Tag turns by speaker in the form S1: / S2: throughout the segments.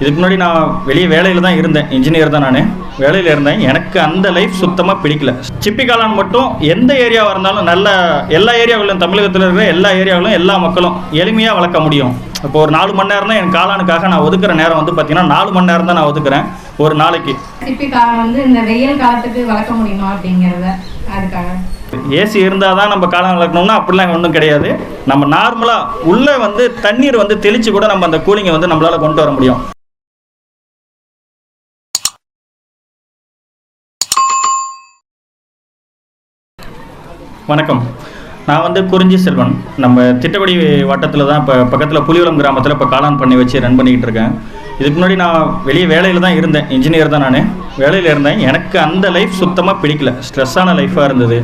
S1: இதுக்கு முன்னாடி நான் வெளியே வேலையில் தான் இருந்தேன் இன்ஜினியர் தான் நான். வேலையில் இருந்தேன். எனக்கு அந்த லைஃப் சுத்தமாக பிடிக்கல. சிப்பி காளான் மட்டும் எந்த ஏரியாவாக இருந்தாலும் நல்ல எல்லா ஏரியாவிலும் தமிழகத்தில் இருக்கிற எல்லா ஏரியாவிலும் எல்லா மக்களும் எளிமையாக வளர்க்க முடியும். இப்போ ஒரு நாலு மணி நேரம் தான் என் காளானுக்காக நான் ஒதுக்குற நேரம் வந்து பார்த்தீங்கன்னா நாலு மணி நேரம் தான் நான் ஒதுக்குறேன் ஒரு நாளைக்கு.
S2: சிப்பி காலம் வந்து இந்த வெயில் காலத்துக்கு வளர்க்க முடியுமா அப்படிங்கிறத அதுக்காக.
S1: ஏசி இருந்தால் தான் நம்ம காளான் வளர்க்கணும்னா அப்படிலாம் ஒன்றும் கிடையாது. நம்ம நார்மலாக உள்ளே வந்து தண்ணீர் வந்து தெளித்து கூட நம்ம அந்த கூலிங்கை வந்து நம்மளால் கொண்டு வர முடியும். வணக்கம். நான் வந்து குறிஞ்சி செல்வன். நம்ம திட்டப்படி வட்டத்தில் தான் இப்போ பக்கத்தில் புலிவளம் கிராமத்தில் இப்போ காளான் பண்ணி வச்சு ரன் பண்ணிக்கிட்டு இருக்கேன். இதுக்கு முன்னாடி நான் வெளியே வேலையில் தான் இருந்தேன். இன்ஜினியர் தான் நான். வேலையில் இருந்தேன். எனக்கு அந்த லைஃப் சுத்தமாக பிடிக்கல. ஸ்ட்ரெஸ்ஸான லைஃபாக இருந்தது.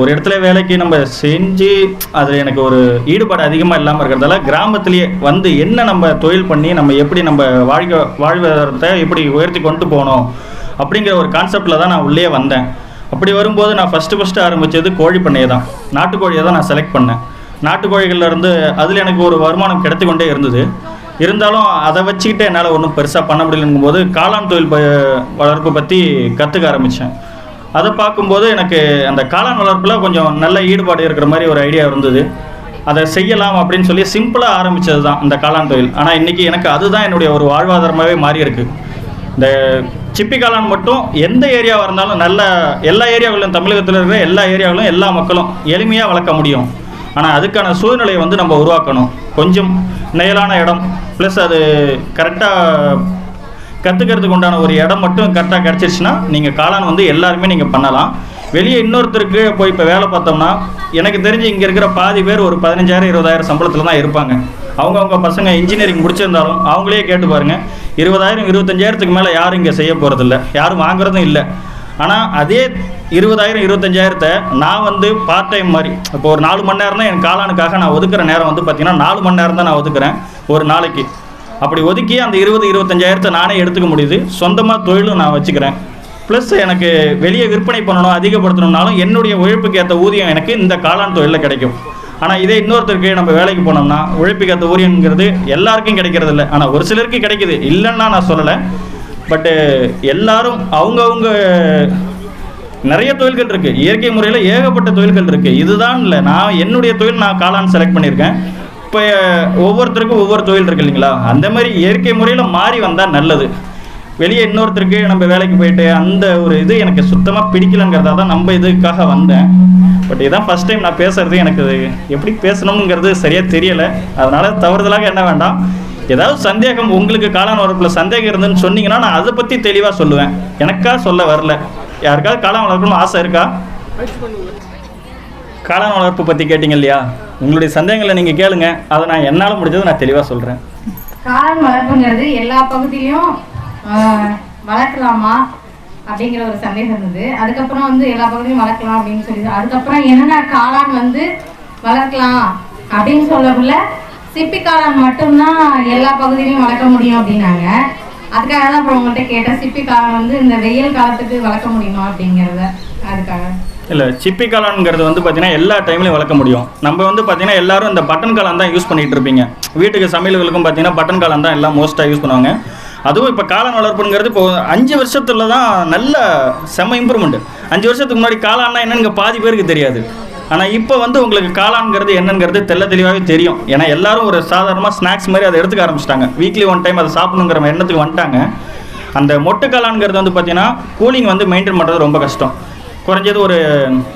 S1: ஒரு இடத்துல வேலைக்கு நம்ம செஞ்சு அதில் எனக்கு ஒரு ஈடுபாடு அதிகமாக இல்லாமல் இருக்கிறதால கிராமத்திலேயே வந்து என்ன நம்ம தொழில் பண்ணி நம்ம எப்படி நம்ம வாழ்க்கை வாழ்வாதாரத்தை எப்படி உயர்த்தி கொண்டு போகணும் அப்படிங்கிற ஒரு கான்செப்டில் தான் நான் உள்ளே வந்தேன். அப்படி வரும்போது நான் ஃபஸ்ட்டு ஃபஸ்ட்டு ஆரம்பித்தது கோழி பண்ணையை தான். நாட்டுக்கோழியை தான் நான் செலக்ட் பண்ணேன். நாட்டுக்கோழிகள்லேருந்து அதில் எனக்கு ஒரு வருமானம் கிடைத்து கொண்டே இருந்தது. இருந்தாலும் அதை வச்சுக்கிட்டு என்னால் ஒன்றும் பெருசாக பண்ண முடியலங்கும் போது காளான் தொழில் ப வளர்ப்பு பற்றி கற்றுக்க ஆரம்பித்தேன் அதை பார்க்கும்போது எனக்கு அந்த காளான் வளர்ப்பில் கொஞ்சம் நல்ல ஈடுபாடு இருக்கிற மாதிரி ஒரு ஐடியா இருந்தது. அதை செய்யலாம் அப்படின்னு சொல்லி சிம்பிளாக ஆரம்பித்தது தான் இந்த காளான் தொழில். ஆனால் இன்றைக்கி எனக்கு அதுதான் என்னுடைய ஒரு வாழ்வாதாரமாகவே மாறி இருக்குது இந்த சிப்பி காளான் மட்டும் எந்த ஏரியாவாக இருந்தாலும் நல்ல எல்லா ஏரியாவிலும் தமிழகத்தில் இருக்கிற எல்லா ஏரியாவிலும் எல்லா மக்களும் எளிமையாக வளர்க்க முடியும். ஆனால் அதுக்கான சூழ்நிலையை வந்து நம்ம உருவாக்கணும். கொஞ்சம் நெயலான இடம் ப்ளஸ் அது கரெக்டாக கற்றுக்கிறதுக்கு உண்டான ஒரு இடம் மட்டும் கரெக்டாக கிடச்சிருச்சுன்னா நீங்கள் காளான் வந்து எல்லாருமே நீங்கள் பண்ணலாம். வெளியே இன்னொருத்தருக்கு போய் இப்போ வேலை பார்த்தோம்னா எனக்கு தெரிஞ்சு இங்கே இருக்கிற பாதி பேர் ஒரு பதினஞ்சாயிரம் இருபதாயிரம் சம்பளத்தில் தான் இருப்பாங்க. அவங்கவுங்க பசங்க இன்ஜினியரிங் முடிச்சிருந்தாலும் அவங்களே கேட்டு பாருங்கள் இருபதாயிரம் இருபத்தஞ்சாயிரத்துக்கு மேலே யாரும் இங்கே செய்ய போகிறதில்ல யாரும் வாங்குறதும் இல்லை. ஆனால் அதே இருபதாயிரம் இருபத்தஞ்சாயிரத்தை நான் வந்து பார்ட் டைம் மாதிரி இப்போ ஒரு நாலு மணி நேரம் தான் என் காளானுக்காக நான் ஒதுக்குற நேரம் வந்து பார்த்திங்கன்னா நாலு மணி நேரம் தான் நான் ஒதுக்குறேன் ஒரு நாளைக்கு. அப்படி ஒதுக்கி அந்த இருபது இருபத்தஞ்சாயிரத்தை நானே எடுத்துக்க முடியுது. சொந்தமாக தொழிலும் நான் வச்சுக்கிறேன். ப்ளஸ் எனக்கு வெளியே விற்பனை பண்ணணும் அதிகப்படுத்தணும்னாலும் என்னுடைய உழைப்புக்கு ஏற்ற ஊதியம் எனக்கு இந்த காளான் தொழிலில் கிடைக்கும். ஆனால் இதே இன்னொருத்தருக்கு நம்ம வேலைக்கு போனோம்னா உழைப்புக்கு ஏற்ற ஊதியங்கிறது எல்லாருக்கும் கிடைக்கிறது இல்லை. ஆனால் ஒரு சிலருக்கு கிடைக்குது. இல்லைன்னா நான் சொல்லலை. பட்டு எல்லாரும் அவங்கவுங்க நிறைய தொழில்கள் இருக்குது இயற்கை முறையில் ஏகப்பட்ட தொழில்கள் இருக்குது இதுதான் இல்லை. நான் என்னுடைய தொழில் நான் காளான் செலக்ட் பண்ணியிருக்கேன். இப்போ ஒவ்வொருத்தருக்கும் ஒவ்வொரு தொழில் இருக்கு இல்லைங்களா? அந்த மாதிரி இயற்கை முறையில் மாறி வந்தால் நல்லது. வெளியே இன்னொருத்தருக்கு நம்ம வேலைக்கு போயிட்டு அந்த ஒரு இது எனக்கு சுத்தமாக பிடிக்கலங்கிறதா தான் நம்ம இதுக்காக வந்தேன். பட் இதான் ஃபஸ்ட் டைம் நான் பேசுறது எனக்கு எப்படி பேசணுங்கிறது சரியாக தெரியலை. அதனால தவறுதலாக என்ன வேண்டாம். ஏதாவது சந்தேகம் உங்களுக்கு காளான் வளர்ப்பில் சந்தேகம் இருந்துன்னு சொன்னீங்கன்னா நான் அதை பற்றி தெளிவாக சொல்லுவேன். எனக்கா சொல்ல வரல. யாருக்காவது காளான் வளர்க்கணும்னு ஆசை இருக்கா? காளான் வளர்ப்பு பற்றி கேட்டிங்க இல்லையா? உங்களுடைய சந்தேகங்களை நீங்கள் கேளுங்க. அதை நான் என்னால் முடிஞ்சதை நான் தெளிவாக சொல்கிறேன்
S2: காளான் வளர்ப்புங்கிறது எல்லா பகுதியிலும் வளர்க்கலாமா அப்படிங்கிற ஒரு சந்தேகம் இருந்தது. அதுக்கப்புறம் வந்து எல்லா பகுதியும் வளர்க்கலாம் அப்படின்னு சொல்லி அதுக்கப்புறம் என்னென்ன காளான் வந்து வளர்க்கலாம் அப்படின்னு சொல்லக்குள்ள சிப்பி காளான் மட்டும்தான் எல்லா பகுதியிலையும் வளர்க்க முடியும் அப்படின்னாங்க. அதுக்காக தான் அப்புறம் உங்கள்கிட்ட கேட்டேன் சிப்பி காளான் வந்து இந்த வெயில் காலத்துக்கு வளர்க்க முடியுமா அப்படிங்கிறத அதுக்காக.
S1: இல்லை சிப்பி காளான்ங்கிறது வந்து பார்த்தீங்கன்னா எல்லா டைம்லையும் வளர்க்க முடியும். நம்ம வந்து பார்த்தீங்கன்னா எல்லாரும் இந்த பட்டன் காளான் தான் யூஸ் பண்ணிகிட்டு இருப்பீங்க. வீட்டுக்கு சமையல்களுக்கும் பார்த்தீங்கன்னா பட்டன் காளான் தான் எல்லாம் மோஸ்ட்டாக யூஸ் பண்ணுவாங்க. அதுவும் இப்போ காளான் வளர்ப்புங்கிறது இப்போ அஞ்சு வருஷத்துல தான் நல்ல செம்ம இம்ப்ரூவ்மெண்ட் அஞ்சு வருஷத்துக்கு முன்னாடி காளான்னா என்னன்னு பாதி பேருக்கு தெரியாது. ஆனால் இப்போ வந்து உங்களுக்கு காளான்ங்கிறது என்னங்கிறது தெள்ள தெளிவாகவே தெரியும். ஏன்னா எல்லாரும் ஒரு சாதாரணமாக ஸ்நாக்ஸ் மாதிரி அதை எடுத்துக்க ஆரம்பிச்சிட்டாங்க. வீக்லி ஒன் டைம் அதை சாப்பிடணுங்கிற எண்ணத்துக்கு வந்துட்டாங்க. அந்த மொட்டு காளான்ங்கிறது வந்து பார்த்தீங்கன்னா கூலிங் வந்து மெயின்டைன் பண்ணுறது ரொம்ப கஷ்டம். குறைஞ்சது ஒரு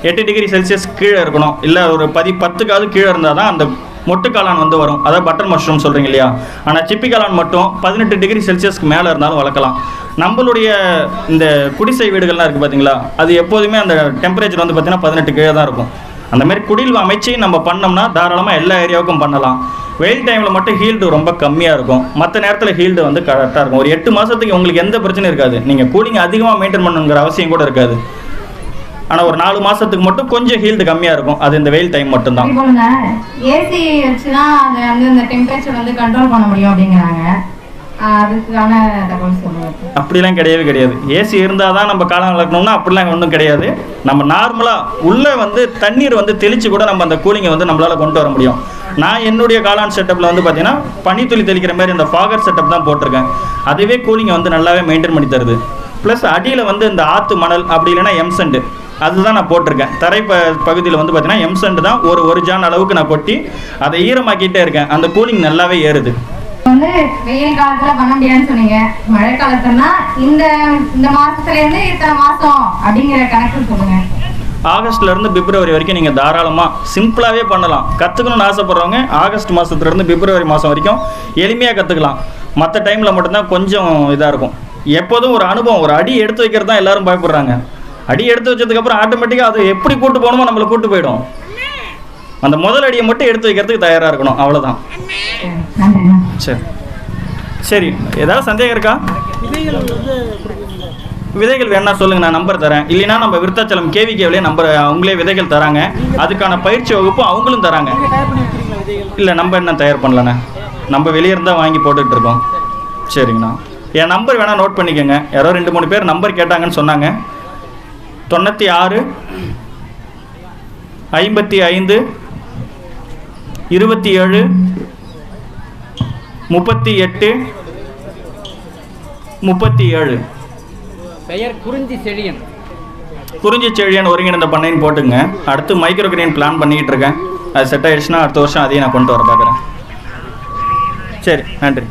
S1: எட்டு டிகிரி செல்சியஸ் கீழே இருக்கணும். இல்லை ஒரு பதி பத்துக்காவது கீழே இருந்தால் தான் அந்த மொட்டு காளான் வந்து வரும். அதாவது பட்டர் மஷ்ரூம் சொல்கிறீங்க இல்லையா? ஆனால் சிப்பி காளான் மட்டும் பதினெட்டு டிகிரி செல்சியஸ்க்கு மேலே இருந்தாலும் வளர்க்கலாம். நம்மளுடைய இந்த குடிசை வீடுகள்லாம் இருக்குது பார்த்தீங்களா அது எப்போதுமே அந்த டெம்பரேச்சர் வந்து பார்த்திங்கன்னா பதினெட்டு கீழே தான் இருக்கும். அந்த மாதிரி குடில் அமைச்சு நம்ம பண்ணோம்னா தாராளமாக எல்லா ஏரியாவுக்கும் பண்ணலாம். வெயில் டைமில் மட்டும் ஹீல்டு ரொம்ப கம்மியாக இருக்கும். மற்ற நேரத்தில் ஹீல்டு வந்து கரெக்டாக இருக்கும். ஒரு எட்டு மாதத்துக்கு உங்களுக்கு எந்த பிரச்சனையும் இருக்காது. நீங்கள் கூலிங் அதிகமாக மெயின்டைன் பண்ணணுங்கிற அவசியம் கூட இருக்காது. ஆனால் ஒரு நாலு மாதத்துக்கு மட்டும் கொஞ்சம் ஹீல்டு கம்மியாக இருக்கும். அது இந்த வெயில் டைம் மட்டும்தான்.
S2: ஏசி வச்சுதான் அதை வந்து இந்த டெம்பரேச்சர் வந்து கண்ட்ரோல் பண்ண முடியும் அப்படிங்கிறாங்க.
S1: அப்படிலாம் கிடையவே கிடையாது. ஏசி இருந்தால் தான் நம்ம காலம் வளர்க்கணும்னா அப்படிலாம் ஒன்றும் கிடையாது. நம்ம நார்மலாக உள்ளே வந்து தண்ணீர் வந்து தெளித்து கூட நம்ம அந்த கூலிங்கை வந்து நம்மளால் கொண்டு வர முடியும். நான் என்னுடைய காளான் செட்டப்பில் வந்து பார்த்தீங்கன்னா பனித்துளி தெளிக்கிற மாதிரி இந்த ஃபாகர் செட்டப் தான் போட்டிருக்கேன். அதுவே கூலிங்கை வந்து நல்லாவே மெயின்டைன் பண்ணி தருது. ப்ளஸ் அடியில் வந்து இந்த ஆற்று மணல் அப்படி இல்லைன்னா எம்சண்டு அதுதான் நான் போட்டிருக்கேன். தரை ப பகுதியில் வந்து பார்த்தீங்கன்னா எம்சண்டு தான் ஒரு ஒரு ஜான் அளவுக்கு நான் கொட்டி அதை ஈரமாக்கிட்டே இருக்கேன். அந்த கூலிங் நல்லாவே ஏறுது.
S2: வந்து வெயில் காலத்துல பண்ண முடியாதுன்னு சொன்னீங்க. மழை காலத்துலனா இந்த இந்த மாசத்துல இருந்து இத்தனை மாசம் அப்படிங்கிற கணக்கு சொல்லுங்க.
S1: ஆகஸ்ட்ல இருந்து பிப்ரவரி வரைக்கும் நீங்கள் தாராளமாக சிம்பிளாகவே பண்ணலாம். கற்றுக்கணும்னு ஆசைப்படுறவங்க ஆகஸ்ட் மாதத்துல இருந்து பிப்ரவரி மாதம் வரைக்கும் எளிமையாக கற்றுக்கலாம் மற்ற டைமில் மட்டும்தான் கொஞ்சம் இதாக இருக்கும். எப்போதும் ஒரு அனுபவம் ஒரு அடி எடுத்து வைக்கிறது தான் எல்லாரும் பயப்படுறாங்க. அடி எடுத்து வச்சதுக்கப்புறம் ஆட்டோமேட்டிக்காக அது எப்படி கூட்டு போகணுமோ நம்மளை கூட்டு போயிடும். அந்த முதல் அடியை மட்டும் எடுத்து வைக்கிறதுக்கு தயாராக இருக்கணும். அவ்வளோதான்
S2: சரி,
S1: சரி. ஏதாவது சந்தேகம் இருக்கா? விதைகள் வேணா சொல்லுங்க. நான் நம்பர் தரேன். இல்லைன்னா நம்ம விருத்தாச்சலம் கேவிகேவிலே நம்பர் அவங்களே விதைகள் தராங்க. அதுக்கான பயிற்சி வகுப்பு அவங்களும் தராங்க. இல்லை நம்ம என்ன தயார் பண்ணலண்ணே நம்ம வெளியே இருந்தால் வாங்கி போட்டுக்கிட்டு இருக்கோம். சரிங்கண்ணா. என் நம்பர் வேணால் நோட் பண்ணிக்கோங்க. யாரோ ரெண்டு மூணு பேர் நம்பர் கேட்டாங்கன்னு சொன்னாங்க. தொண்ணூற்றி ஆறு ஐம்பத்தி ஐந்து இருபத்தி ஏழு முப்பத்தி எட்டு முப்பத்தி ஏழு.
S3: பெயர் குறிஞ்சி செழியன்.
S1: குறிஞ்சி செழியன் ஒருங்கிணைந்த பண்ணைன்னு போட்டுங்க. அடுத்து மைக்ரோ கிரீன் பிளான் பண்ணிக்கிட்டு இருக்கேன் அது செட் ஆயிடுச்சுன்னா அடுத்த வருஷம் அதையும் நான் கொண்டு வர பார்க்குறேன். சரி நன்றி.